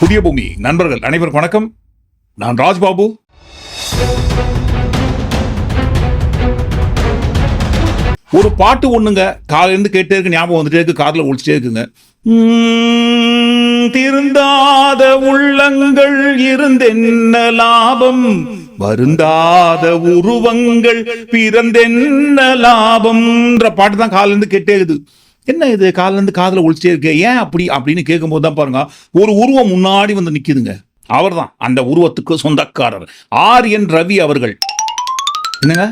புதிய பூமி நண்பர்கள் அனைவருக்கும் வணக்கம். நான் ராஜ்பாபு. ஒரு பாட்டு ஒண்ணுங்க. காலையில இருந்து கேட்டே இருக்கு ஞாபகம் வந்துட்டே இருக்கு காதுல ஒழிச்சிட்டே இருக்குங்க. உம், திருந்தாத உள்ளங்கள் இருந்தென்ன லாபம்? வருந்தாத உருவங்கள் பிறந்தென்ன லாபம்ன்ற பாட்டு தான் காலையில இருந்து கேட்டே இருக்குது. என்ன இது? காலிலேருந்து காதில் ஒழிச்சிட்டே இருக்கு. ஏன் அப்படி? அப்படின்னு கேட்கும்போது தான் பாருங்க ஒரு உருவம் முன்னாடி வந்து நிற்கிதுங்க அவர் தான் அந்த உருவத்துக்கு சொந்தக்காரர். ஆர் என் ரவி அவர்கள். என்னங்க?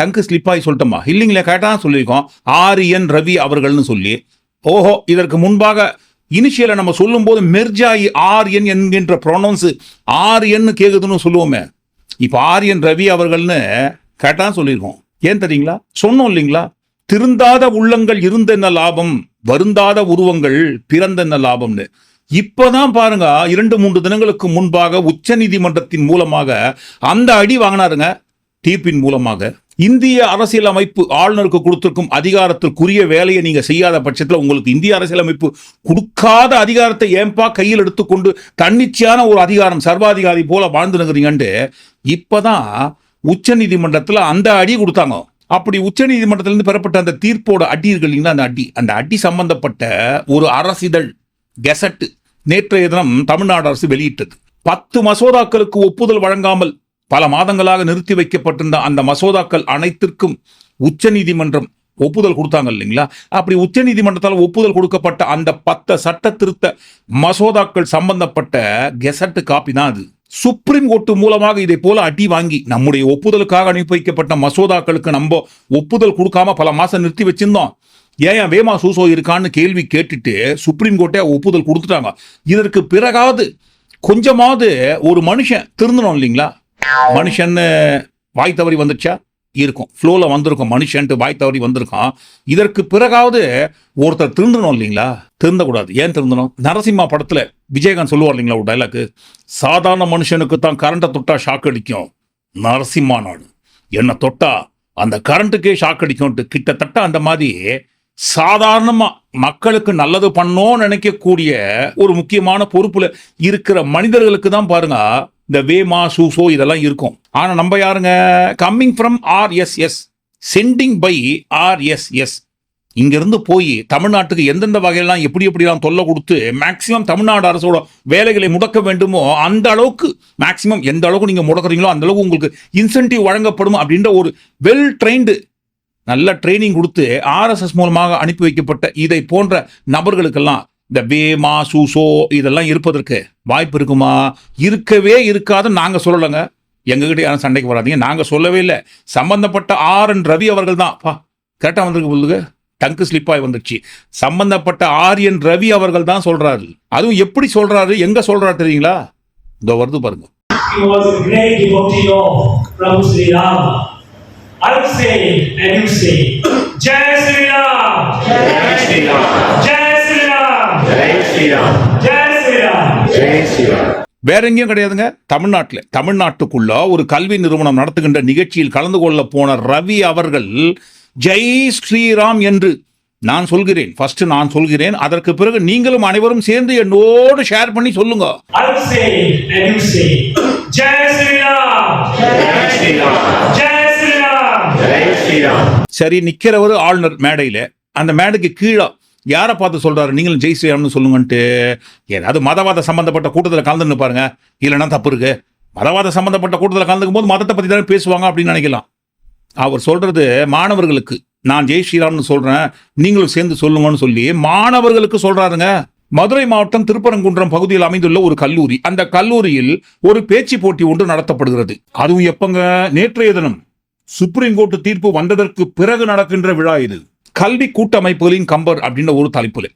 டங்கு ஸ்லிப்பாகி சொல்லிட்டோமா? இல்லைங்களே கரெக்டாக சொல்லியிருக்கோம். ஆர் என் ரவி அவர்கள்னு சொல்லி. ஓஹோ இதற்கு முன்பாக இனிஷியலை நம்ம சொல்லும்போது மெர்ஜாயி ஆரியன் என்கின்ற ப்ரொனவுன்ஸு ஆர் என்னு கேட்குதுன்னு சொல்லுவோமே. இப்போ ஆரியன் ரவி அவர்கள்னு கரெக்டாக சொல்லியிருக்கோம். ஏன் தெரியுங்களா? சொன்னோம் இல்லைங்களா? திருந்தாத உள்ளங்கள் இருந்தென்ன லாபம்? வருந்தாத உருவங்கள் பிறந்தென்ன லாபம்னு. இப்பதான் பாருங்க இரண்டு மூன்று தினங்களுக்கு முன்பாக உச்ச நீதிமன்றத்தின் மூலமாக அந்த அடி வாங்கினாருங்க தீர்ப்பின் மூலமாக. இந்திய அரசியலமைப்பு ஆளுநருக்கு கொடுத்திருக்கும் அதிகாரத்திற்குரிய வேலையை நீங்க செய்யாத பட்சத்தில் உங்களுக்கு இந்திய அரசியலமைப்பு கொடுக்காத அதிகாரத்தை ஏன்பா கையில் எடுத்துக்கொண்டு தன்னிச்சையான ஒரு அதிகாரம் சர்வாதிகாரி போல வாழ்ந்துனுங்கிறீங்கன்ட்டு இப்பதான் உச்ச நீதிமன்றத்தில் அந்த அடி கொடுத்தாங்க. அப்படி உச்ச நீதிமன்றத்திலிருந்து பெறப்பட்ட அந்த தீர்ப்போட அடி இருக்கு இல்லைங்களா அந்த அடி? அந்த அடி சம்பந்தப்பட்ட ஒரு அரசிதழ் கெசட் நேற்றைய தினம் தமிழ்நாடு அரசு வெளியிட்டது. பத்து மசோதாக்களுக்கு ஒப்புதல் வழங்காமல் பல மாதங்களாக நிறுத்தி வைக்கப்பட்டிருந்த அந்த மசோதாக்கள் அனைத்திற்கும் உச்சநீதிமன்றம் ஒப்புதல் கொடுத்தாங்க இல்லைங்களா? அப்படி உச்சநீதிமன்றத்தால் ஒப்புதல் கொடுக்கப்பட்ட அந்த பத்த சட்ட திருத்த மசோதாக்கள் சம்பந்தப்பட்ட கெசட் காப்பி தான் அது. சுப்ரீம் கோர்ட் மூலமாக இதை போல அடி வாங்கி நம்முடைய ஒப்புதலுக்காக அனுப்பி வைக்கப்பட்ட மசோதாக்களுக்கு நம்ம ஒப்புதல் கொடுக்காம பல மாசம் நிறுத்தி வச்சிருந்தோம். ஏன் வேமா சூசோ இருக்கான்னு கேள்வி கேட்டுட்டு சுப்ரீம் கோர்ட்டே ஒப்புதல் கொடுத்துட்டாங்க. இதற்கு பிறகாவது கொஞ்சமாவது ஒரு மனுஷன் திருந்தணும் இல்லைங்களா? மனுஷன்னு வாய் தவறி வந்துச்சா இருக்கும். ஃப்ளோவில் வந்திருக்கும் மனுஷன்ட்டு வாய் தவறி வந்திருக்கான். இதற்கு பிறகாவது ஒருத்தர் திருந்தணும் இல்லைங்களா? திருந்தக்கூடாது. ஏன் திருந்தணும்? நரசிம்மா படத்தில் விஜயகாந்த் சொல்லுவார் இல்லைங்களா ஒரு டைலாக்கு சாதாரண மனுஷனுக்கு தான் கரண்ட்டை தொட்டா ஷாக் அடிக்கும். நரசிம்மா நாடு. என்னை தொட்டா அந்த கரண்ட்டுக்கே ஷாக் அடிக்கும்ட்டு கிட்டத்தட்ட அந்த மாதிரி சாதாரணமாக மக்களுக்கு நல்லது பண்ணோன்னு நினைக்கக்கூடிய ஒரு முக்கியமான பொறுப்பில் இருக்கிற மனிதர்களுக்கு தான் பாருங்க இந்த வேமா சூசோ இதெல்லாம் இருக்கும். ஆனால் நம்ம யாருங்க? Coming from RSS sending by RSS இங்கேருந்து போய் தமிழ்நாட்டுக்கு எந்தெந்த வகையெல்லாம் எப்படி எப்படிலாம் தொல்லை கொடுத்து மேக்சிமம் தமிழ்நாடு அரசோட வேலைகளை முடக்க வேண்டுமோ அந்த அளவுக்கு மேக்சிமம் எந்த அளவுக்கு நீங்கள் முடக்கிறீங்களோ அந்த அளவுக்கு உங்களுக்கு இன்சென்டிவ் வழங்கப்படும் அப்படின்ற ஒரு வெல் ட்ரெயின்டு நல்ல ட்ரைனிங் கொடுத்து ஆர்எஸ்எஸ் மூலமாக அனுப்பி வைக்கப்பட்ட இதை போன்ற நபர்களுக்கெல்லாம் இந்த வேமா சூசோ இதெல்லாம் இருப்பதற்கு வாய்ப்பு இருக்குமா? இருக்கவே இருக்காது நாங்க சொல்லலைங்க. எங்ககிட்ட யாரும் சண்டைக்கு வராதீங்க. நாங்க சொல்லவே இல்லை. சம்பந்தப்பட்ட ஆர் என் ரவி அவர்கள் தான். பா கரெக்டாக வந்திருக்கு பொழுது டங்கு ஸ்லிப்பாய் வந்துருச்சு சம்பந்தப்பட்ட ஆர் என் ரவி அவர்கள் தான் சொல்றாரு. அதுவும் எப்படி சொல்றாரு? எங்க சொல்றாரு தெரியுங்களா? இதோ வருது பாருங்க. He was a great devotee வேற எங்கேயும் கிடையாதுங்க. தமிழ்நாட்டில் தமிழ்நாட்டுக்குள்ள ஒரு கல்வி நிறுவனம் நடத்துகின்ற நிகழ்ச்சியில் கலந்து கொள்ள போன ரவி அவர்கள் ஜெய் ஸ்ரீராம் என்று நான் சொல்கிறேன். ஃபர்ஸ்ட் நான் சொல்கிறேன். அதற்கு பிறகு நீங்களும் அனைவரும் சேர்ந்து என்னோடு ஷேர் பண்ணி சொல்லுங்க. சரி நிக்கிறவர் ஆளுநர் மேடையில. அந்த மேடைக்கு கீழே யாரை பார்த்து சொல்கிறாரு நீங்களும் ஜெய் ஸ்ரீராம்னு சொல்லுங்கன்ட்டு. ஏதாவது மதவாத சம்மந்தப்பட்ட கூட்டத்தில் கலந்துன்னு பாருங்க. இல்லைன்னா தப்பு இருக்கு. மதவாத சம்மந்தப்பட்ட கூட்டத்தில் கலந்துக்கும் போது மதத்தை பற்றி தானே பேசுவாங்க அப்படின்னு நினைக்கலாம். அவர் சொல்கிறது மாணவர்களுக்கு. நான் ஜெய் ஸ்ரீராம்னு சொல்கிறேன் நீங்களும் சேர்ந்து சொல்லுங்கன்னு சொல்லி மாணவர்களுக்கு சொல்கிறாருங்க மதுரை மாவட்டம் திருப்பரங்குன்றம் பகுதியில் அமைந்துள்ள ஒரு கல்லூரி. அந்த கல்லூரியில் ஒரு பேச்சு போட்டி ஒன்று நடத்தப்படுகிறது. அதுவும் எப்பங்க? நேற்றைய தினம். சுப்ரீம் கோர்ட் தீர்ப்பு வந்ததற்கு பிறகு நடக்கின்ற விழா இது. கல்வி கூட்டமைப்புகளின் கம்பர் அப்படின்ற ஒரு தலைப்புல.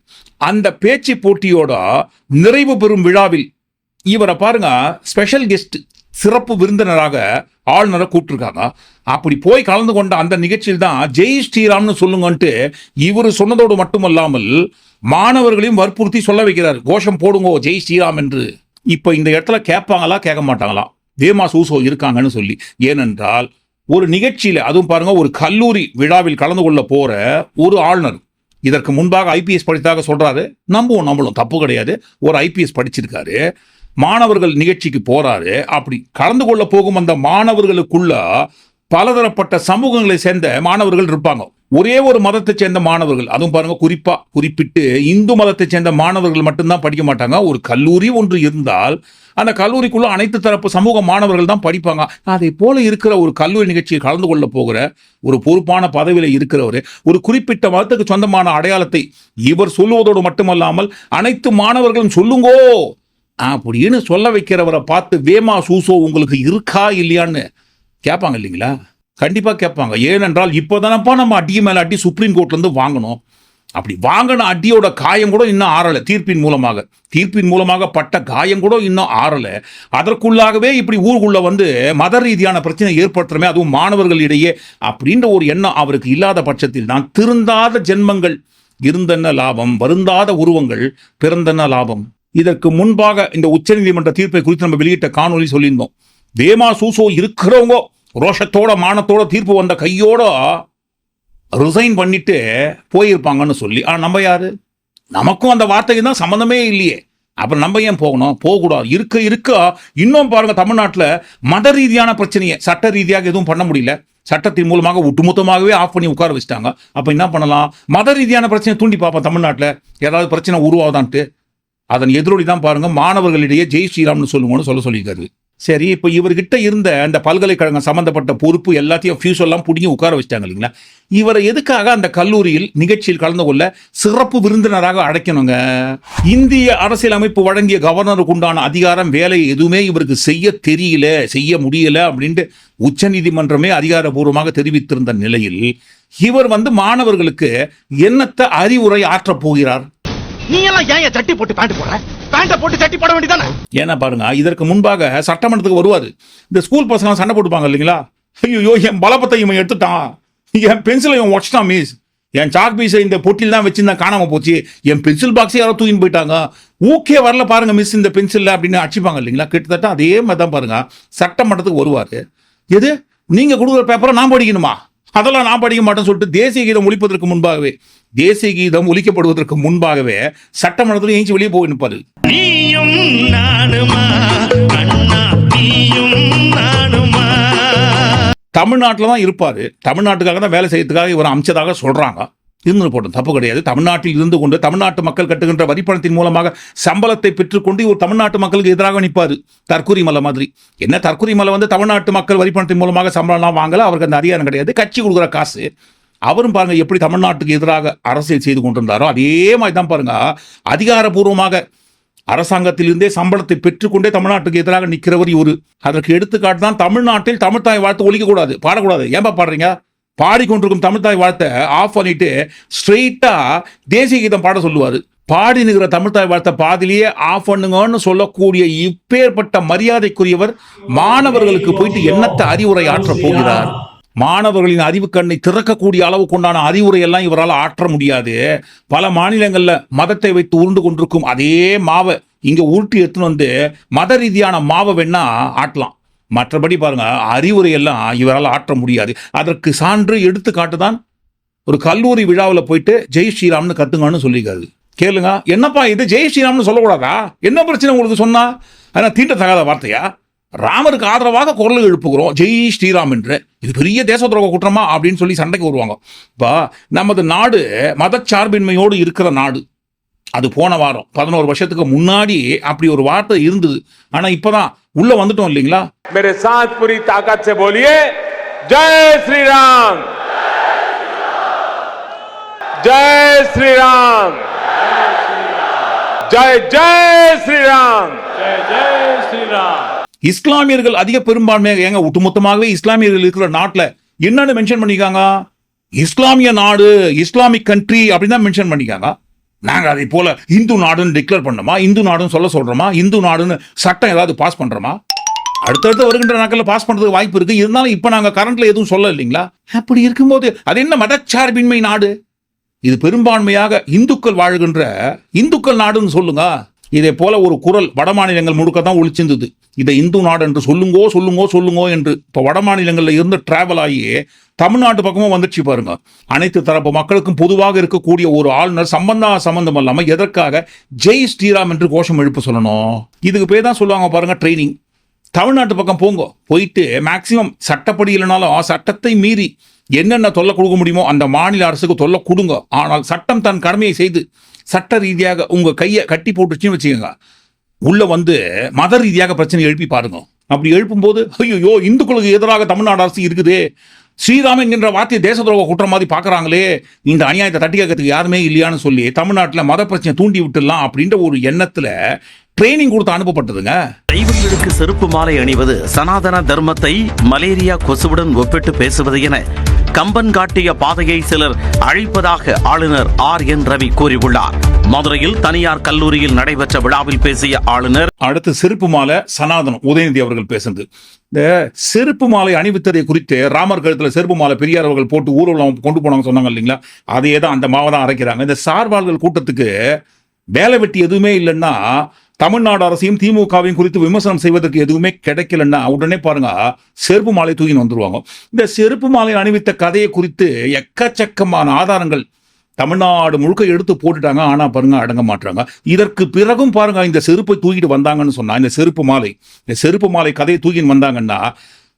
அந்த பேச்சு போட்டியோட நிறைவு பெறும் விழாவில் இவரை பாருங்க ஸ்பெஷல் கெஸ்ட் சிறப்பு விருந்தினராக ஆளுநரை கூப்பிட்டுருக்காங்க. அப்படி போய் கலந்து கொண்ட அந்த நிகழ்ச்சியில் தான் ஜெய் ஸ்ரீராம்னு சொல்லுங்கன்ட்டு இவர் சொன்னதோடு மட்டுமல்லாமல் மாணவர்களையும் வற்புறுத்தி சொல்ல வைக்கிறார். கோஷம் போடுங்கோ ஜெய் ஸ்ரீராம் என்று. இப்போ இந்த இடத்துல கேட்பாங்களா கேட்க மாட்டாங்களா? வேமா சூசோ இருக்காங்கன்னு சொல்லி. ஏனென்றால் ஒரு நிகழ்ச்சியில் அதுவும் பாருங்க ஒரு கல்லூரி விழாவில் கலந்து கொள்ள போற ஒரு ஆளுநர். இதற்கு முன்பாக ஐபிஎஸ் படித்ததாக சொல்றாரு. நம்புவோம் நம்மளும் தப்பு கிடையாது. ஒரு ஐபிஎஸ் படிச்சிருக்காரு. மாணவர்கள் நிகழ்ச்சிக்கு போறாரு. அப்படி கலந்து கொள்ள போகும் அந்த மாணவர்களுக்குள்ள பலதரப்பட்ட சமூகங்களை சேர்ந்த மாணவர்கள் இருப்பாங்க. ஒரே ஒரு மதத்தை சேர்ந்த மாணவர்கள் அதுவும் பாருங்க குறிப்பா குறிப்பிட்டு இந்து மதத்தை சேர்ந்த மாணவர்கள் மட்டும்தான் படிக்க மாட்டாங்க. ஒரு கல்லூரி ஒன்று இருந்தால் அந்த கல்லூரிக்குள்ள அனைத்து தரப்பு சமூக மாணவர்கள் தான் படிப்பாங்க. அதை போல இருக்கிற ஒரு கல்லூரி நிகழ்ச்சியில் கலந்து கொள்ள போகிற ஒரு பொறுப்பான பதவியில் இருக்கிறவர் ஒரு குறிப்பிட்ட மதத்துக்கு சொந்தமான அடையாளத்தை இவர் சொல்லுவதோடு மட்டுமல்லாமல் அனைத்து மாணவர்களும் சொல்லுங்கோ அப்படின்னு சொல்ல வைக்கிறவரை பார்த்து வேமா சூசோ உங்களுக்கு இருக்கா இல்லையான்னு? கேட்பாங்க இல்லைங்களா? கண்டிப்பாக கேட்பாங்க. ஏனென்றால் இப்போதானப்பா நம்ம அடிக்கு மேலே அடி சுப்ரீம் கோர்ட்லேருந்து வாங்கணும். அப்படி வாங்கின அடியோட காயம் கூட இன்னும் ஆறலை. தீர்ப்பின் மூலமாக. தீர்ப்பின் மூலமாக பட்ட காயம் கூட இன்னும் ஆறலை. அதற்குள்ளாகவே இப்படி ஊருக்குள்ள வந்து மத ரீதியான பிரச்சனை ஏற்படுத்துறமே அதுவும் மாணவர்களிடையே அப்படின்ற ஒரு எண்ணம் அவருக்கு இல்லாத பட்சத்தில் தான். திருந்தாத ஜென்மங்கள் இருந்தென்ன லாபம்? வருந்தாத உருவங்கள் பிறந்தென்ன லாபம்? இதற்கு முன்பாக இந்த உச்சநீதிமன்ற தீர்ப்பை குறித்து நம்ம வெளியிட்ட காணொலி சொல்லியிருந்தோம். வேமா சூசோ இருக்கிறவங்க ரோஷத்தோட மானத்தோட தீர்ப்பு வந்த கையோட ரிசைன் பண்ணிட்டு போயிருப்பாங்கன்னு சொல்லி. ஆனால் நம்ம யாரு? நமக்கும் அந்த வார்த்தைக்கு தான் சம்மந்தமே இல்லையே. அப்புறம் நம்ம ஏன் போகணும்? போகக்கூடாது. இருக்க இருக்க இன்னும் பாருங்க தமிழ்நாட்டில் மத ரீதியான பிரச்சனையை சட்ட ரீதியாக எதுவும் பண்ண முடியல. சட்டத்தின் மூலமாக ஒட்டுமொத்தமாகவே ஆஃப் பண்ணி உட்கார வச்சுட்டாங்க. அப்போ என்ன பண்ணலாம்? மத ரீதியான பிரச்சனையை தூண்டி பார்ப்போம் தமிழ்நாட்டில். ஏதாவது பிரச்சனை உருவாகுதான்ட்டு. அதன் எதிரொலி தான் பாருங்க மாணவர்களிடையே ஜெய் ஸ்ரீராம்னு சொல்லுங்கன்னு சொல்ல சொல்லியிருக்காரு. சரி இப்போ இவர்கிட்ட இருந்த அந்த பல்கலைக்கழகம் சம்மந்தப்பட்ட பொறுப்பு எல்லாத்தையும் ஃபியூஸ் எல்லாம் பிடிங்கி உட்கார வச்சிட்டாங்க இல்லைங்களா? இவரை எதுக்காக அந்த கல்லூரியில் நிகழ்ச்சியில் கலந்து கொள்ள சிறப்பு விருந்தினராக அழைக்கணுங்க? இந்திய அரசியலமைப்பு வழங்கிய கவர்னருக்கு உண்டான அதிகாரம் வேலை எதுவுமே இவருக்கு செய்ய தெரியல செய்ய முடியல அப்படின்ட்டு உச்சநீதிமன்றமே அதிகாரபூர்வமாக தெரிவித்திருந்த நிலையில் இவர் வந்து மாணவர்களுக்கு என்னத்த அறிவுரை ஆற்றப் போகிறார்? நீ எல்லாம் ஏன் சட்டி போட்டு பேண்ட் போடுற? பேண்ட போட்டு சட்டி போட வேண்டியதானே? ஏன்னா பாருங்க இதற்கு முன்பாக சட்டமன்றத்துக்கு வருவாரு இந்த ஸ்கூல் பசங்க சண்டை போட்டுப்பாங்க இல்லைங்களா? ஐயோ என் பலப்பத்தை இவன் எடுத்துட்டான். என் பென்சிலை இவன் உடச்சிட்டான் மிஸ் என் சாக் பீஸை இந்த பொட்டில் தான் வச்சிருந்தா காணாம போச்சு. என் பென்சில் பாக்ஸே யாரோ தூக்கின்னு போயிட்டாங்க. ஊக்கே வரல பாருங்க மிஸ் இந்த பென்சில்ல அப்படின்னு அடிச்சுப்பாங்க இல்லைங்களா? கிட்டத்தட்ட அதே மாதிரி தான் பாருங்க. சட்டமன்றத்துக்கு வருவாரு. எது? நீங்க கொடுக்குற பேப்பரை நான் படிக்கணுமா? அதெல்லாம் நான் படிக்க மாட்டேன்னு சொல்லிட்டு தேசிய கீதம் ஒலிப்பதற்கு முன்பாகவே தேசிய கீதம் ஒலிக்கப்படுவதற்கு முன்பாகவே சட்டமன்றத்தில் ஏஞ்சி வெளியே போய் நிற்பாரு தமிழ்நாட்டில் தான் இருப்பார். தமிழ்நாட்டுக்காக தான் வேலை செய்யறதுக்காக இவர் அமைச்சதாக சொல்கிறாங்க இருந்து போட்டோம் தப்பு கிடையாது. தமிழ்நாட்டில் இருந்து கொண்டு தமிழ்நாட்டு மக்கள் கட்டுகின்ற வரிப்பணத்தின் மூலமாக சம்பளத்தை பெற்றுக்கொண்டு ஒரு தமிழ்நாட்டு மக்களுக்கு எதிராக நிற்பார். தற்கூரி மலை மாதிரி. என்ன தற்கூரி மலை வந்து தமிழ்நாட்டு மக்கள் வரிப்பணத்தின் மூலமாக சம்பளம்லாம் வாங்கல? அவருக்கு அந்த அதிகாரம் கிடையாது. கட்சி கொடுக்குற காசு. அவரும் பாருங்க எப்படி தமிழ்நாட்டுக்கு எதிராக அரசியல் செய்து கொண்டிருந்தாரோ அதே மாதிரி தான் பாருங்க. அதிகாரபூர்வமாக அரசாங்கத்திலிருந்தே சம்பளத்தை பெற்றுக்கொண்டே தமிழ்நாட்டுக்கு எதிராக நிற்கிறவர் ஒரு அதற்கு எடுத்துக்காட்டு தான் தமிழ்நாட்டில் தமிழ்தாய் வாழ்த்து ஒழிக்கக்கூடாது பாடக்கூடாது. ஏன்பா பாடுறீங்க? பாடிக்கொண்டிருக்கும் தமிழ்தாய் வாழ்த்தை ஆஃப் பண்ணிட்டு ஸ்ட்ரெயிட்டாக தேசிய கீதம் பாட சொல்லுவார். பாடி நிற்கிற தமிழ்தாய் வாழ்த்தை பாதிலேயே ஆஃப் பண்ணுங்கன்னு சொல்லக்கூடிய இப்பேற்பட்ட மரியாதைக்குரியவர் மாணவர்களுக்கு போயிட்டு என்னத்தை அறிவுரை ஆற்ற போகிறார்? மாணவர்களின் அறிவு கண்ணை திறக்கக்கூடிய அளவுக்கு உண்டான அறிவுரை எல்லாம் இவரால் ஆற்ற முடியாது. பல மாநிலங்களில் மதத்தை வைத்து உருண்டு கொண்டிருக்கும் அதே மாவை இங்கே உருட்டி எடுத்துன்னு வந்து மத ரீதியான மாவை வேணா ஆட்டலாம். மற்றபடி பாருங்க அறிவுரை எல்லாம் இவரால் ஆற்ற முடியாது. அதற்கு சான்று எடுத்துக்காட்டு தான் ஒரு கல்லூரி விழாவில் போயிட்டு ஜெய் ஸ்ரீராம்னு கத்துங்கன்னு சொல்லியிருக்காரு. கேளுங்க என்னப்பா இது? ஜெய் ஸ்ரீராம்னு சொல்லக்கூடாதா? என்ன பிரச்சனை உங்களுக்கு சொன்னா? ஆனால் தீண்டத்தகாத வார்த்தையா? ராமருக்கு ஆதரவாக குரல் எழுப்புகிறோம் ஜெய் ஸ்ரீராம் என்று. இது பெரிய தேச துரோக குற்றமா? அப்படின்னு சொல்லி சண்டைக்கு வருவாங்க. இப்போ நமது நாடு மதச்சார்பின்மையோடு இருக்கிற நாடு. அது போன வாரம் பதினோரு வருஷத்துக்கு முன்னாடி அப்படி ஒரு வார்த்தை இருந்தது. ஆனால் இப்போ தான் உள்ள வந்துட்டோம் இல்லைங்களா? மேரே சாத் புரி தாக்கத் சே போலியே ஜெய் ஸ்ரீராம் ஜெய் ஸ்ரீராம் ஜெய் ஜெய் ஸ்ரீராம் ஜெய் ஜெய் ஸ்ரீராம் இஸ்லாமியர்கள் அதிக பெரும்பான்மையாக ஏங்க? ஒட்டுமொத்தமாகவே இஸ்லாமியர்கள் இருக்கிற நாட்டில் என்னன்னு மென்ஷன் பண்ணிக்காங்க? இஸ்லாமிய நாடு இஸ்லாமிக் கண்ட்ரி அப்படின்னு தான் மென்ஷன் பண்ணிக்காங்க. நாங்கள் அதை போல இந்து நாடுன்னு டிக்ளேர் பண்ணோமா? இந்து நாடுன்னு சொல்ல சொல்றோமா? இந்து நாடுன்னு சட்டம் ஏதாவது பாஸ் பண்றோமா? அடுத்தடுத்து வருகின்ற நாட்களில் பாஸ் பண்றதுக்கு வாய்ப்பு இருக்கு. இருந்தாலும் இப்போ நாங்கள் கரண்ட்ல எதுவும் சொல்ல இல்லைங்களா? அப்படி இருக்கும்போது அது என்ன மதச்சார்பின்மை நாடு? இது பெரும்பான்மையாக இந்துக்கள் வாழ்கின்ற இந்துக்கள் நாடுன்னு சொல்லுங்க. இதே போல ஒரு குரல் வட மாநிலங்கள் முழுக்க தான் ஒழிச்சிருந்தது. இதை இந்து நாடு என்று சொல்லுங்கோ சொல்லுங்கோ சொல்லுங்கோ என்று இப்போ வட மாநிலங்களில் இருந்து டிராவல் ஆகி தமிழ்நாட்டு பக்கமும் வந்துச்சு பாருங்க. அனைத்து தரப்பு மக்களுக்கும் பொதுவாக இருக்கக்கூடிய ஒரு ஆளுநர் சம்பந்தா சம்பந்தம் இல்லாமல் எதற்காக ஜெய் ஸ்ரீராம் என்று கோஷம் எழுப்ப சொல்லணும்? இதுக்கு பேர் தான் சொல்லுவாங்க பாருங்க ட்ரைனிங் தமிழ்நாட்டு பக்கம் போங்க. போயிட்டு மேக்சிமம் சட்டப்படி இல்லைனாலும் சட்டத்தை மீறி என்னென்ன தொல்லை கொடுக்க முடியுமோ அந்த மாநில அரசுக்கு தொல்லை கொடுங்க. ஆனால் சட்டம் தன் கடமையை செய்து சட்ட ரீதியாக உங்கள் கையை கட்டி போட்டுச்சுன்னு வச்சுக்கோங்க. உள்ள வந்து மத ரீதியாக பிரச்சனை எழுப்பி பாருங்க. அப்படி எழுப்பும்போது ஐயோ இந்துக்களுக்கு எதிராக தமிழ்நாடு அரசு இருக்குதே. ஸ்ரீராம் என்கின்ற வார்த்தையை தேச துரோக குற்றம் மாதிரி பார்க்கறாங்களே. இந்த அநியாயத்தை தட்டி கேட்கறதுக்கு யாருமே இல்லையான்னு சொல்லி தமிழ்நாட்டில் மத பிரச்சனை தூண்டி விட்டுடலாம் அப்படின்ற ஒரு எண்ணத்தில் ட்ரைனிங் கொடுத்து அனுப்பப்பட்டதுங்க. தெய்வங்களுக்கு செருப்பு மாலை அணிவது சனாதன தர்மத்தை மலேரியா கொசுவுடன் ஒப்பிட்டு பேசுவது என கம்பன் காட்டிய பாதையை சிலர் அழிப்பதாக ஆளுநர் ஆர் என் ரவி கூறியுள்ளார். மதுரையில் தனியார் கல்லூரியில் நடைபெற்ற விழாவில் பேசிய ஆளுநர் அடுத்து செருப்பு மாலை சனாதனம் உதயநிதி அவர்கள் பேசுனது. இந்த செருப்பு மாலை அணிவித்ததை குறித்து ராமர் கழுத்துல செருப்பு மாலை பெரியார் அவர்கள் போட்டு ஊர்வலம் கொண்டு போனாங்க சொன்னாங்க இல்லைங்களா? அதையே தான் அந்த மாவை தான் அரைக்கிறாங்க. இந்த சார்பாளர்கள் கூட்டத்துக்கு வேலை வெட்டி எதுவுமே இல்லைன்னா தமிழ்நாடு அரசையும் திமுகவையும் குறித்து விமர்சனம் செய்வதற்கு எதுவுமே கிடைக்கலன்னா உடனே பாருங்க செருப்பு மாலை தூக்கின்னு வந்துருவாங்க. இந்த செருப்பு மாலை அணிவித்த கதையை குறித்து எக்கச்சக்கமான ஆதாரங்கள் தமிழ்நாடு முழுக்க எடுத்து போட்டுட்டாங்க. ஆனால் பாருங்க அடங்க மாட்டாங்க இதற்கு பிறகும் பாருங்க இந்த செருப்பை தூக்கிட்டு வந்தாங்கன்னு சொன்னா இந்த செருப்பு மாலை இந்த செருப்பு மாலை கதையை தூக்கின்னு வந்தாங்கன்னா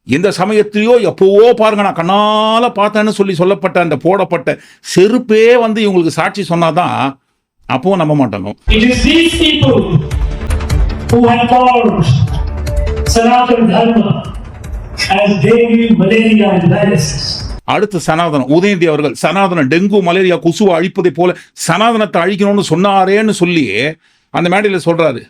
எந்த சமயத்திலையோ எப்போவோ பாருங்க நான் கண்ணால பார்த்தேன்னு சொல்லி சொல்லப்பட்ட அந்த போடப்பட்ட செருப்பே வந்து இவங்களுக்கு சாட்சி சொன்னாதான் அப்போ நம்ப மாட்டாங்க. Who have called Sanatana Dharma as Devi, malaria and dialysis. அடுத்து சனாதனம் உதயநிதி அவர்கள் சனாதனம் டெங்கு மலேரியா கொசுவை அழிப்பதை போல சனாதனத்தை அழிக்கணும்னு சொன்னாரேன்னு சொல்லி அந்த மேடையில் சொல்றாரு.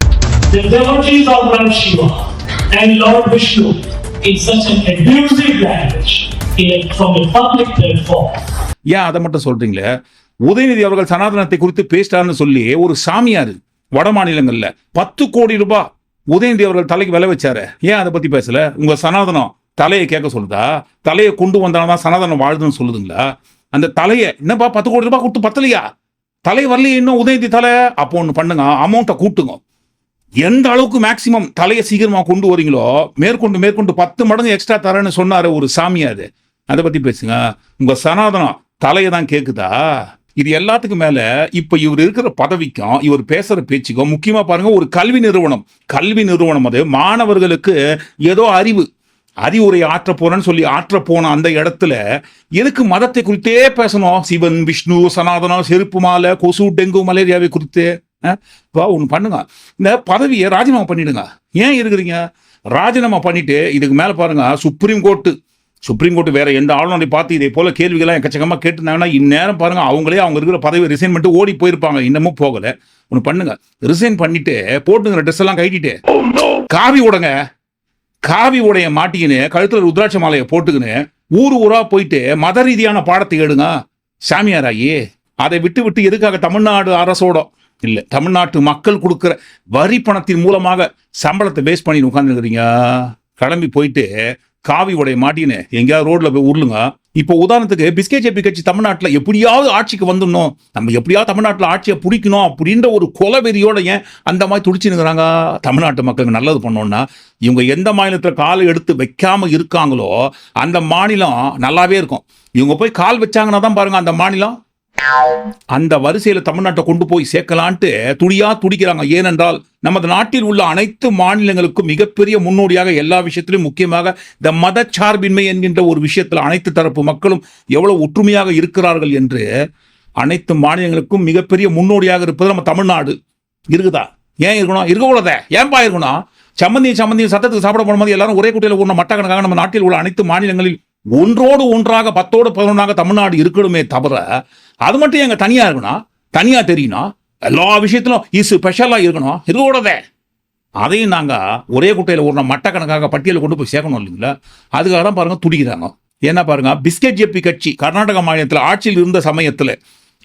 ஏன் அதை மட்டும் சொல்றீங்களே உதயநிதி அவர்கள் சனாதனத்தை குறித்து பேசிட்டாருன்னு சொல்லி ஒரு சாமியார் வட மாநிலங்களில் பத்து கோடி ரூபாய் உதயநிதி அவர்கள் தலைக்கு விலை வச்சாரு. ஏன் அதை பத்தி பேசல? உங்க சனாதனம் தலையை கேட்க சொல்லுதா? தலையை கொண்டு வந்தால்தான் சனாதனம் வாழுதுன்னு சொல்லுதுங்களா? அந்த தலையை என்னப்பா பத்து கோடி ரூபாய் கொடுத்து பத்தலையா? தலை வரலையே இன்னும் உதயநிதி தலை? அப்போ ஒன்று பண்ணுங்க அமௌண்ட்டை கூட்டுங்க. எந்த அளவுக்கு மேக்சிமம் தலையை சீக்கிரமாக கொண்டு வரீங்களோ மேற்கொண்டு மேற்கொண்டு பத்து மடங்கு எக்ஸ்ட்ரா தரேன்னு சொன்னார் ஒரு சாமியார். அதை பற்றி பேசுங்க. உங்கள் சனாதனம் தலையை தான் கேட்குதா இது எல்லாத்துக்கும் மேல இப்ப இவர் இருக்கிற பதவிக்கும் இவர் பேசுற பேச்சுக்கும் முக்கியமா பாருங்க ஒரு கல்வி நிறுவனம். கல்வி நிறுவனம் அது. மாணவர்களுக்கு ஏதோ அறிவு. அறிவுரை ஆற்ற போறேன்னு சொல்லி ஆற்ற போன அந்த இடத்துல எதுக்கு மதத்தை குறித்தே பேசணும்? சிவன் விஷ்ணு சனாதனம் செருப்பு மாலை கொசு டெங்கு மலேரியாவை குறித்து. அஹ், ஒன்று பண்ணுங்க. இந்த பதவியை ராஜினாமா பண்ணிடுங்க. ஏன் இருக்கிறீங்க? ராஜினாமா பண்ணிட்டு இதுக்கு மேல பாருங்க சுப்ரீம் கோர்ட்டு சுப்ரீம் கோர்ட் வேற எந்த ஆளுநரை பார்த்து இதே போல கேள்விகள்லாம் எக்கச்சக்கமாக கேட்டிருந்தாங்கன்னா இந்நேரம் பாருங்க அவங்களே அவங்க இருக்கிற பதவி ரிசைன் பண்ணிட்டு ஓடி போயிருப்பாங்க. இன்னமும் போகல. ஒன்று பண்ணுங்க. ரிசைன் பண்ணிட்டு போட்டுங்கிற ட்ரெஸ் எல்லாம் கட்டிட்டு காவி உடங்க. காவி உடைய மாட்டிக்கின்னு கழுத்தில் ருத்ராட்ச மாலையை போட்டுக்கின்னு ஊர் ஊரா போயிட்டு மத ரீதியான பாடத்தை எடுங்க சாமியாராயி அதை விட்டு விட்டு எதுக்காக தமிழ்நாடு அரசோட? இல்ல தமிழ்நாட்டு மக்கள் கொடுக்குற வரி பணத்தின் மூலமாக சம்பளத்தை பேஸ் பண்ணி உட்காந்துருக்கிறீங்க கிளம்பி போயிட்டு காவி உடைய மாட்டின்னு எங்கேயாவது ரோட்ல போய் உருளுங்க. இப்போ உதாரணத்துக்கு பிஸ்கே ஜேபி கட்சி தமிழ்நாட்டில் எப்படியாவது ஆட்சிக்கு வந்துடணும். நம்ம எப்படியாவது தமிழ்நாட்டில் ஆட்சியை பிடிக்கணும் அப்படின்ற ஒரு கொலவெறியோட ஏன் அந்த மாதிரி துடிச்சுனுங்கிறாங்க தமிழ்நாட்டு மக்களுக்கு நல்லது பண்ணோம்னா இவங்க எந்த மாநிலத்தில் காலை எடுத்து வைக்காமல் இருக்காங்களோ அந்த மாநிலம் நல்லாவே இருக்கும். இவங்க போய் கால் வச்சாங்கன்னா தான் பாருங்க அந்த மாநிலம் அந்த வரிசையில தமிழ்நாட்டை கொண்டு போய் சேர்க்கலான்ட்டு துடியா துடிக்கிறாங்க. ஏனென்றால் நமது நாட்டில் உள்ள அனைத்து மாநிலங்களுக்கும் மிகப்பெரிய முன்னோடியாக எல்லா விஷயத்திலும் முக்கியமாக இந்த மதச்சார்பின்மை என்கின்ற ஒரு விஷயத்தில் அனைத்து தரப்பு மக்களும் எவ்வளவு ஒற்றுமையாக இருக்கிறார்கள் என்று அனைத்து மாநிலங்களுக்கும் மிகப்பெரிய முன்னோடியாக இருப்பது நம்ம தமிழ்நாடு. இருக்குதா? ஏன் இருக்கணும்? இருக்கக்கூடாத. ஏன்பா இருக்கணும்? சம்மந்தியும் சம்மந்தியும் சத்தத்துக்கு சாப்பிட போகும்போது எல்லாரும் ஒரே குட்டையில் ஊர்ன மட்டக்கணக்காக நம்ம நாட்டில் உள்ள அனைத்து மாநிலங்களில் ஒன்றோடு ஒன்றாக பத்தோடு பதினொன்றாக தமிழ்நாடு இருக்கணுமே தவிர அது மட்டும் எங்க தனியா இருக்கணும் தனியா தெரியணும் எல்லா விஷயத்திலும் இஸ் ஸ்பெஷலா இருக்கணும். இதோடதே அதையும் நாங்க ஒரே குட்டையில் ஊர்ன மட்டக்கணக்காக பட்டியலில் கொண்டு போய் சேர்க்கணும் இல்லைங்களா? அதுக்காக தான் பாருங்க துடிக்கிறாங்க. என்ன பாருங்க பிஸ்கெட் ஜெப்பி கட்சி கர்நாடக மாநிலத்தில் ஆட்சியில் இருந்த சமயத்தில்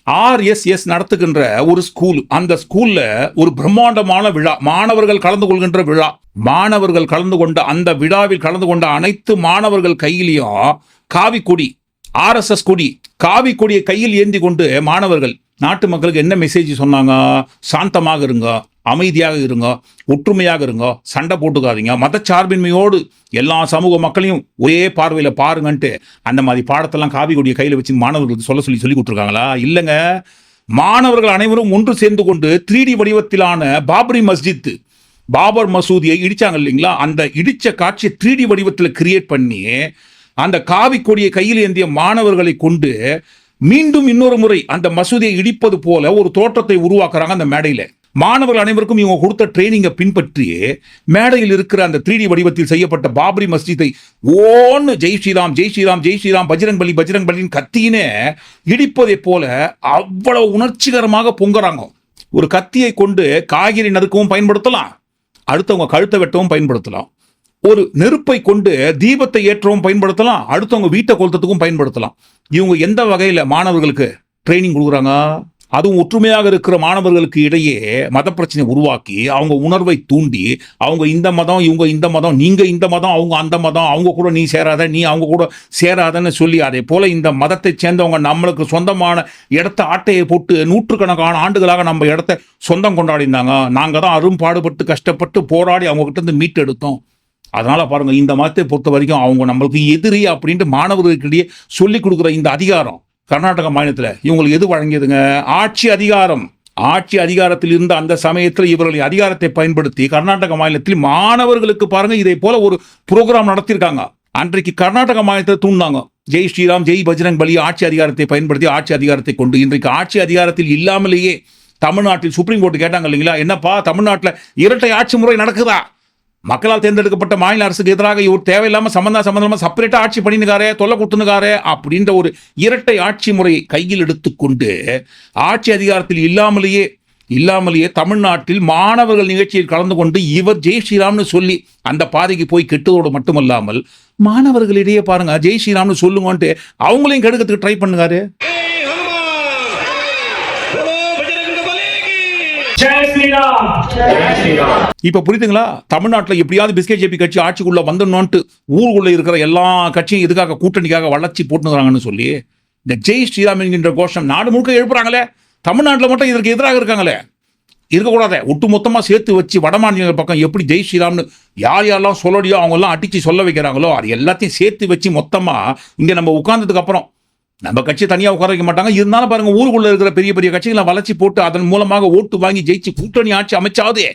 ஆர்எஸ்எஸ் நடத்துகின்ற ஒரு ஸ்கூல் அந்த ஸ்கூல்ல ஒரு பிரம்மாண்டமான விழா மாணவர்கள் கலந்து கொள்கின்ற விழா. மாணவர்கள் கலந்து கொண்ட அந்த விழாவில் கலந்து கொண்ட அனைத்து மாணவர்கள் கையிலையும் காவி கொடி ஆர்எஸ்எஸ் கொடி காவி கொடியை கையில் ஏந்தி கொண்டு மாணவர்கள் நாட்டு மக்களுக்கு என்ன மெசேஜ் சொன்னாங்க? சாந்தமாக இருங்க அமைதியாக இருங்க ஒற்றுமையாக இருங்க சண்டை போட்டுக்காதீங்க மதச்சார்பின்மையோடு எல்லா சமூக மக்களையும் ஒரே பார்வையில் பாருங்கன்ட்டு அந்த மாதிரி பாடத்தெல்லாம் காவி கொடியை கையில் வச்சு மாணவர்களுக்கு சொல்ல சொல்லி சொல்லி கொடுத்துருக்காங்களா? இல்லைங்க. மாணவர்கள் அனைவரும் ஒன்று சேர்ந்து கொண்டு த்ரீ டி வடிவத்திலான பாபரி மஸ்ஜித் பாபர் மசூதியை இடித்தாங்க இல்லைங்களா? அந்த இடித்த காட்சியை த்ரீ டி வடிவத்தில் கிரியேட் பண்ணி அந்த காவி கொடியை கையில் ஏந்திய மாணவர்களை கொண்டு மீண்டும் இன்னொரு முறை அந்த மசூதியை இடிப்பது போல ஒரு தோற்றத்தை உருவாக்குறாங்க அந்த மேடையில். மாணவர்கள் அனைவருக்கும் இவங்க கொடுத்த ட்ரைனிங்கை பின்பற்றி மேடையில் இருக்கிற அந்த த்ரீடி வடிவத்தில் செய்யப்பட்ட பாபரி மஸ்ஜித்தை ஓன்னு ஜெய் ஸ்ரீராம் ஜெய் ஸ்ரீராம் ஜெய் ஸ்ரீராம் பஜ்ரங் பலி பஜ்ரங் பலின்னு கத்தினே இடிப்பதைப் போல அவ்வளவு உணர்ச்சிகரமாக பொங்குறாங்க. ஒரு கத்தியை கொண்டு காய்கறி நறுக்கவும் பயன்படுத்தலாம். அடுத்தவங்க கழுத்தை வெட்டவும் பயன்படுத்தலாம். ஒரு நெருப்பை கொண்டு தீபத்தை ஏற்றவும் பயன்படுத்தலாம் அடுத்தவங்க வீட்டை கொளுத்தத்துக்கும் பயன்படுத்தலாம். இவங்க எந்த வகையில் மாணவர்களுக்கு ட்ரைனிங் கொடுக்குறாங்க? அதுவும் ஒற்றுமையாக இருக்கிற மாணவர்களுக்கு இடையே மத பிரச்சனை உருவாக்கி அவங்க உணர்வை தூண்டி அவங்க இந்த மதம் இவங்க இந்த மதம் நீங்கள் இந்த மதம் அவங்க அந்த மதம் அவங்க கூட நீ சேராத நீ அவங்க கூட சேராதன்னு சொல்லி அதே போல் இந்த மதத்தை சேர்ந்தவங்க நம்மளுக்கு சொந்தமான இடத்த ஆட்டையை போட்டு நூற்றுக்கணக்கான ஆண்டுகளாக நம்ம இடத்த சொந்தம் கொண்டாடினாங்க நாங்கள் தான் அரும்பாடுபட்டு கஷ்டப்பட்டு போராடி அவங்ககிட்ட இருந்து மீட்டெடுத்தோம். அதனால் பாருங்கள் இந்த மதத்தை பொறுத்த வரைக்கும் அவங்க நம்மளுக்கு எதிரி அப்படின்ட்டு மாணவர்களுக்கிடையே சொல்லி கொடுக்குற இந்த அதிகாரம் கர்நாடக மாநிலத்தில் இவங்களுக்கு எது வழங்கியதுங்க? ஆட்சி அதிகாரம். ஆட்சி அதிகாரத்தில் இருந்த அந்த சமயத்தில் இவர்களின் அதிகாரத்தை பயன்படுத்தி கர்நாடக மாநிலத்தில் மாணவர்களுக்கு பாருங்க இதை போல ஒரு ப்ரோக்ராம் நடத்தியிருக்காங்க. அன்றைக்கு கர்நாடக மாநிலத்தை தூண்டாங்க ஜெய் ஸ்ரீராம் ஜெய் பஜ்ரங் பலி ஆட்சி அதிகாரத்தை பயன்படுத்தி ஆட்சி அதிகாரத்தை கொண்டு இன்றைக்கு ஆட்சி அதிகாரத்தில் இல்லாமலேயே தமிழ்நாட்டில் சுப்ரீம் கோர்ட் கேட்டாங்க இல்லைங்களா? என்னப்பா தமிழ்நாட்டில் இரட்டை ஆட்சி முறை நடக்குதா? மக்களால் தேர்ந்தெடுக்கப்பட்ட மாநில அரசுக்கு எதிராக இவர் தேவையில்லாமல் சம்பந்தா சம்பந்தமாக செப்பரேட்டாக ஆட்சி பண்ணினுக்காரே தொல்லை கொடுத்துனுக்காரே அப்படின்ற ஒரு இரட்டை ஆட்சி முறையை கையில் எடுத்துக்கொண்டு ஆட்சி அதிகாரத்தில் இல்லாமலேயே இல்லாமலேயே தமிழ்நாட்டில் மாணவர்கள் நிகழ்ச்சியில் கலந்து கொண்டு இவர் ஜெய் ஸ்ரீராம்னு சொல்லி அந்த பாதைக்கு போய் கெட்டதோடு மட்டுமல்லாமல் மாணவர்களிடையே பாருங்க ஜெய் ஸ்ரீராம்னு சொல்லுங்கன்ட்டு அவங்களையும் கெடுக்கிறதுக்கு ட்ரை பண்ணுங்காரு இப்ப புரியுதுங்களா? தமிழ்நாட்டில் எப்படியாவது பிஸ்கெட் ஜேபி கட்சி ஆட்சிக்குள்ள வந்துடணும்ட்டு ஊருக்குள்ள இருக்கிற எல்லா கட்சியும் இதுக்காக கூட்டணிக்காக வளர்ச்சி போட்டுக்கிறாங்கன்னு சொல்லி இந்த ஜெய் ஸ்ரீராம் என்கின்ற கோஷம் நாடு முழுக்க எழுப்புறாங்களே. தமிழ்நாட்டில் மட்டும் இதற்கு எதிராக இருக்காங்களே. இருக்கக்கூடாதே. ஒட்டு மொத்தமாக சேர்த்து வச்சு வட மாநிலங்கள் பக்கம் எப்படி ஜெய் ஸ்ரீராம்னு யார் யாரெல்லாம் சொல்லடியோ அவங்கெல்லாம் அடித்து சொல்ல வைக்கிறாங்களோ அது எல்லாத்தையும் சேர்த்து வச்சு மொத்தமாக இங்கே நம்ம உட்கார்ந்ததுக்கு அப்புறம் நம்ம கட்சி தனியாக உட்கார வைக்க மாட்டாங்க. இருந்தாலும் பாருங்க ஊருக்குள்ள இருக்கிற பெரிய பெரிய கட்சிகளை வளர்ச்சி போட்டு அதன் மூலமாக ஓட்டு வாங்கி ஜெயிச்சு கூட்டணி ஆட்சி அமைச்சாதே.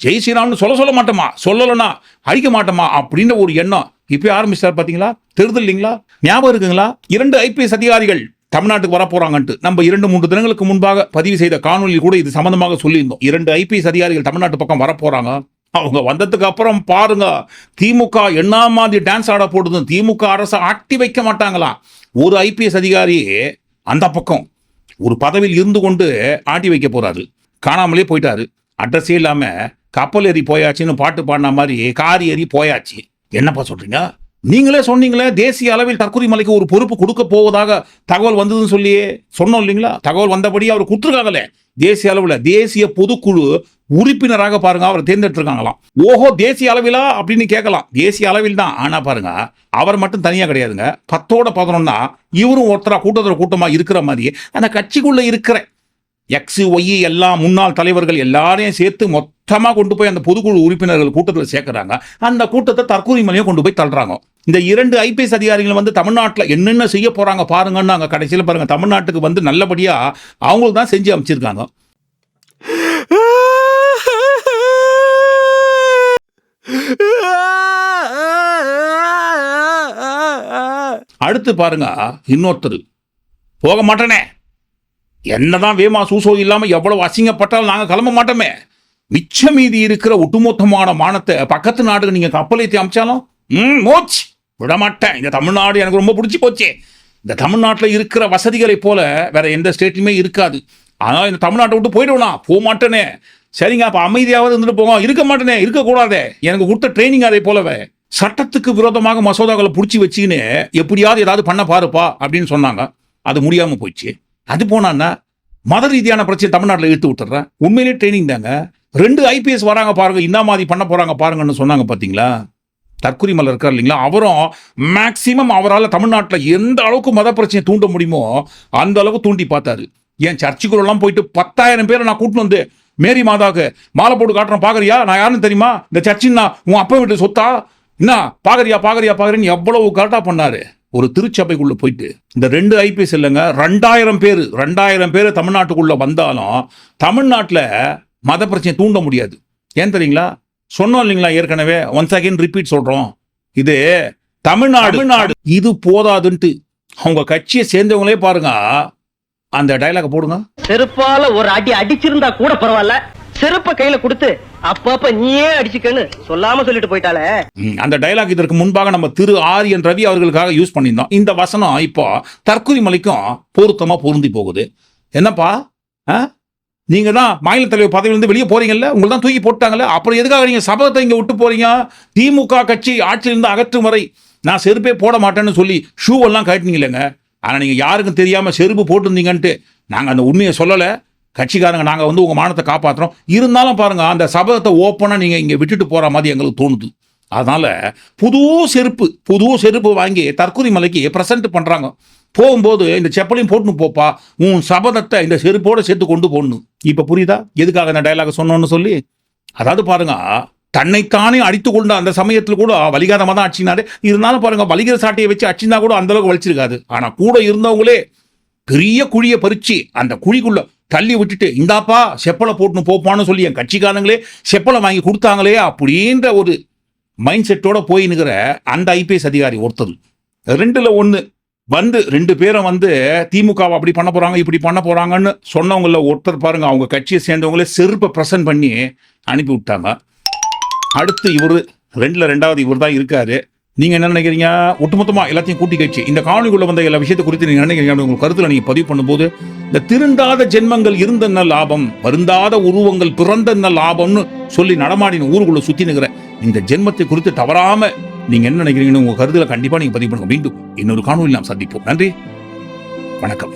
ஜெய் ஸ்ரீராம்னு சொல்ல சொல்ல மாட்டோமா? சொல்லலன்னா அழிக்க மாட்டோமா? அப்படின்ற ஒரு எண்ணம் இப்போ ஆரம்பிச்சார் பார்த்தீங்களா தெரிதல் இல்லைங்களா? ஞாபகம் இருக்குங்களா? இரண்டு ஐபிஎஸ் அதிகாரிகள் தமிழ்நாட்டுக்கு வர போறாங்கன்ட்டு நம்ம இரண்டு மூன்று தினங்களுக்கு முன்பாக பதிவு செய்த காணொலியில் கூட இது சம்பந்தமாக சொல்லியிருந்தோம். இரண்டு ஐபிஎஸ் அதிகாரிகள் தமிழ்நாட்டு பக்கம் வர போறாங்க. அவங்க வந்ததுக்கு அப்புறம் பாருங்க திமுக என்ன மாதிரி டான்ஸ் ஆட போடுது திமுக அரசு ஆட்டி வைக்க மாட்டாங்களாம் ஒரு ஐபிஎஸ் அதிகாரி அந்த பக்கம் ஒரு பதவியில் இருந்து கொண்டு ஆட்டி வைக்க போறாரு. காணாமலே போயிட்டாரு. அட்ரஸே இல்லாம கப்பல் ஏறி போயாச்சுன்னு பாட்டு பாடின மாதிரி கார் ஏறி போயாச்சு. என்னப்பா சொல்றீங்க? நீங்களே சொன்னீங்களே தேசிய அளவில் தற்கொலை மலைக்கு ஒரு பொறுப்பு கொடுக்க போவதாக தகவல் வந்ததுன்னு சொல்லியே சொன்னோம் இல்லைங்களா? தகவல் வந்தபடி அவர் கொடுத்துருக்காங்களே தேசிய அளவில் தேசிய பொதுக்குழு உறுப்பினராக பாருங்க அவர் தேர்ந்தெடுத்திருக்காங்களாம். ஓஹோ தேசிய அளவிலா அப்படின்னு கேட்கலாம். தேசிய அளவில் தான். ஆனா பாருங்க அவர் மட்டும் தனியாக கிடையாதுங்க. பத்தோட பதினொன்னா இவரும் ஒருத்தரா கூட்டத்தோட கூட்டமாக இருக்கிற மாதிரி அந்த கட்சிக்குள்ள இருக்கிற எக்ஸ் ஒய் எல்லா முன்னாள் தலைவர்கள் எல்லாரையும் சேர்த்து மொத்தமாக கொண்டு போய் அந்த பொதுக்குழு உறுப்பினர்கள் கூட்டத்தில் சேர்க்குறாங்க. அந்த கூட்டத்தை தற்கொலை மலையும் கொண்டு போய் தள்ளுறாங்க. இந்த இரண்டு ஐபிஎஸ் அதிகாரிகள் வந்து தமிழ்நாட்டில் என்னென்ன செய்ய போகிறாங்க பாருங்கன்னு அங்கே கடைசியில் பாருங்கள் தமிழ்நாட்டுக்கு வந்து நல்லபடியாக அவங்களுக்கு தான் செஞ்சு அமைச்சிருக்காங்க அடுத்து பாருங்க இன்னொருத்தர். போக மாட்டேனே. என்னதான் வேமா சூசோ இல்லாமல் எவ்வளவு அசிங்கப்பட்டாலும் நாங்கள் கிளம்ப மாட்டோமே. மிச்ச மீதி இருக்கிற ஒட்டுமொத்தமான மானத்தை பக்கத்து நாடுக்கு நீங்க கப்பல் ஏற்றி அமைச்சாலும் ம் மோச் விட மாட்டேன் இந்த தமிழ்நாடு எனக்கு ரொம்ப பிடிச்சி போச்சே. இந்த தமிழ்நாட்டில் இருக்கிற வசதிகளை போல வேற எந்த ஸ்டேட்லையுமே இருக்காது. ஆனால் இந்த தமிழ்நாட்டை விட்டு போயிடுவேனா? போக மாட்டேனே சரிங்க அப்போ அமைதியாவது இருந்துட்டு போவோம் இருக்க மாட்டேனே இருக்கக்கூடாதே. எனக்கு கொடுத்த ட்ரைனிங் அதே போலவே. சட்டத்துக்கு விரோதமாக மசோதாக்களை பிடிச்சி வச்சுக்கின்னு எப்படியாவது ஏதாவது பண்ண பாருப்பா அப்படின்னு சொன்னாங்க. அது முடியாமல் போயிடுச்சு. அது போனான்னா மத ரீதியான பிரச்சனை தமிழ்நாட்டில் இழுத்து விட்டுறேன் உண்மையிலேயே ட்ரைனிங் தாங்க. ரெண்டு ஐபிஎஸ் வராங்க பாருங்க இந்த மாதிரி பண்ண போறாங்க பாருங்கன்னு சொன்னாங்க பார்த்தீங்களா தற்குறிமல் இருக்கார் இல்லைங்களா? அவரும் மேக்சிமம் அவரால் தமிழ்நாட்டில் எந்த அளவுக்கு மத பிரச்சனையை தூண்ட முடியுமோ அந்த அளவுக்கு தூண்டி பார்த்தாரு. ஏன் சர்ச்சுக்குள்ளெல்லாம் போயிட்டு பத்தாயிரம் பேரை நான் கூட்டின்னு வந்து மேரி மாதாவுக்கு மாலை போட்டு காட்டுறோம் பாக்குறியா? நான் யாருன்னு தெரியுமா? இந்த சர்ச்சின்னா உன் அப்பா வீட்டு சொத்தா? என்ன? பாக்குறியா பாக்குறியா பாக்குறேன்னு எவ்வளவு கரெக்டாக பண்ணாரு. ஒரு திருச்சபைக்குள்ளே போயிட்டு இந்த ரெண்டு ஐபிஎஸ் இல்லைங்க ரெண்டாயிரம் பேர் ரெண்டாயிரம் பேர் தமிழ்நாட்டுக்குள்ளே வந்தாலும் தமிழ்நாட்டில் மத பிரச்சனை தூண்ட முடியாது. ஏன் தெரியுங்களா? சொன்னோம் இல்லைங்களா ஏற்கனவே? ஒன்ஸ் அகைன் ரிப்பீட் சொல்றோம். இது தமிழ்நாடு. தமிழ்நாடு. இது போதாதுன்ட்டு. அவங்க கட்சியை சேர்ந்தவங்களே பாருங்க. அந்த டைலாக போடுங்க. செருப்பால ஒரு அடி அடிச்சிருந்தா கூட பரவாயில்ல. செருப்ப கையில கொடுத்து அப்பப்ப நீயே அடிச்சுக்கன்னு சொல்லாம சொல்லிட்டு போயிட்டாளே. ம், அந்த டைலாக் இதற்கு முன்பாக நம்ம திரு ஆரியன் ரவி அவர்களுக்காக யூஸ் பண்ணியிருந்தோம். இந்த வசனம் இப்போ தற்கொலை மலைக்கும் பொருத்தமா பொருந்தி போகுது. என்னப்பா? ஆ? நீங்க தான் மாநில தலைவர் பதவியிலிருந்து வெளியே போறீங்கல்ல உங்களை தான் தூக்கி போட்டாங்கல்ல அப்புறம் எதுக்காக நீங்க சபதத்தை இங்க விட்டு போறீங்க? திமுக கட்சி ஆட்சியிலிருந்து அகற்றும் வரை நான் செருப்பே போட மாட்டேன்னு சொல்லி ஷூ எல்லாம் கட்டினீங்களேங்க ஆனா நீங்க யாருக்கும் தெரியாம செருப்பு போட்டிருந்தீங்கன்ட்டு நாங்க அந்த உண்மையை சொல்லலை. கட்சிக்காரங்க நாங்கள் வந்து உங்கள் மானத்தை காப்பாற்றுறோம் இருந்தாலும் பாருங்கள் அந்த சபதத்தை ஓப்பனாக நீங்கள் இங்கே விட்டுட்டு போகிற மாதிரி எங்களுக்கு தோணுது. அதனால் புது செருப்பு புது செருப்பு வாங்கி தற்கொலை மலைக்கு ப்ரெசென்ட் பண்ணுறாங்க போகும்போது இந்த செப்பலையும் போட்டுன்னு போப்பா உன் சபதத்தை இந்த செருப்போடு சேர்த்து கொண்டு போடணும். இப்போ புரியுதா? எதுக்காக இந்த டயலாக் சொன்னோன்னு சொல்லி? அதாவது பாருங்க தன்னைத்தானே அடித்து கொண்ட அந்த சமயத்தில் கூட வலிகாதமாக தான் அடிச்சினாரு இருந்தாலும் பாருங்க வலிகிற சாட்டையை வச்சு அடிச்சிருந்தா கூட அந்தளவுக்கு வலிச்சிருக்காது. ஆனால் கூட இருந்தவங்களே பெரிய குழியை பறிச்சு அந்த குழிக்குள்ள தள்ளி விட்டுட்டு இந்தாப்பா செப்பலை போட்டுன்னு போப்பான்னு சொல்லி என் கட்சிக்காரங்களே செப்பலை வாங்கி கொடுத்தாங்களே அப்படின்ற ஒரு மைண்ட் செட்டோட போய் நிற்கிற அந்த ஐபிஎஸ் அதிகாரி ஒருத்தர் ரெண்டுல ஒன்று வந்து ரெண்டு பேரும் வந்து திமுகவை அப்படி பண்ண போறாங்க இப்படி பண்ண போறாங்கன்னு சொன்னவங்கள ஒருத்தர் பாருங்க அவங்க கட்சியை சேர்ந்தவங்களே செருப்பை ப்ரெசன்ட் பண்ணி அனுப்பி விட்டாங்க. அடுத்து இவர் ரெண்டில் ரெண்டாவது இவர் தான் இருக்காரு. நீங்கள் என்ன நினைக்கிறீங்க? ஒட்டுமொத்தமாக எல்லாத்தையும் கூட்டி கட்சி இந்த காணொலிக்குள்ள வந்த எல்லா விஷயத்தை குறித்து நீங்கள் நினைக்கிறீங்க உங்கள் கருத்தில் நீங்கள் பதிவு பண்ணும்போது இந்த திருந்தாத ஜென்மங்கள் இருந்த லாபம் வருந்தாத உருவங்கள் பிறந்த லாபம்னு சொல்லி நடமாடின ஊருக்குள்ளே சுற்றி நிற்கிறேன் இந்த ஜென்மத்தை குறித்து தவறாம நீங்க என்ன நினைக்கிறீங்கன்னு உங்க கருத்துல கண்டிப்பா நீங்க பதிவு பண்ணுங்க. மீண்டும் இன்னொரு காணொலி நாம் சந்திப்போம். நன்றி. வணக்கம்.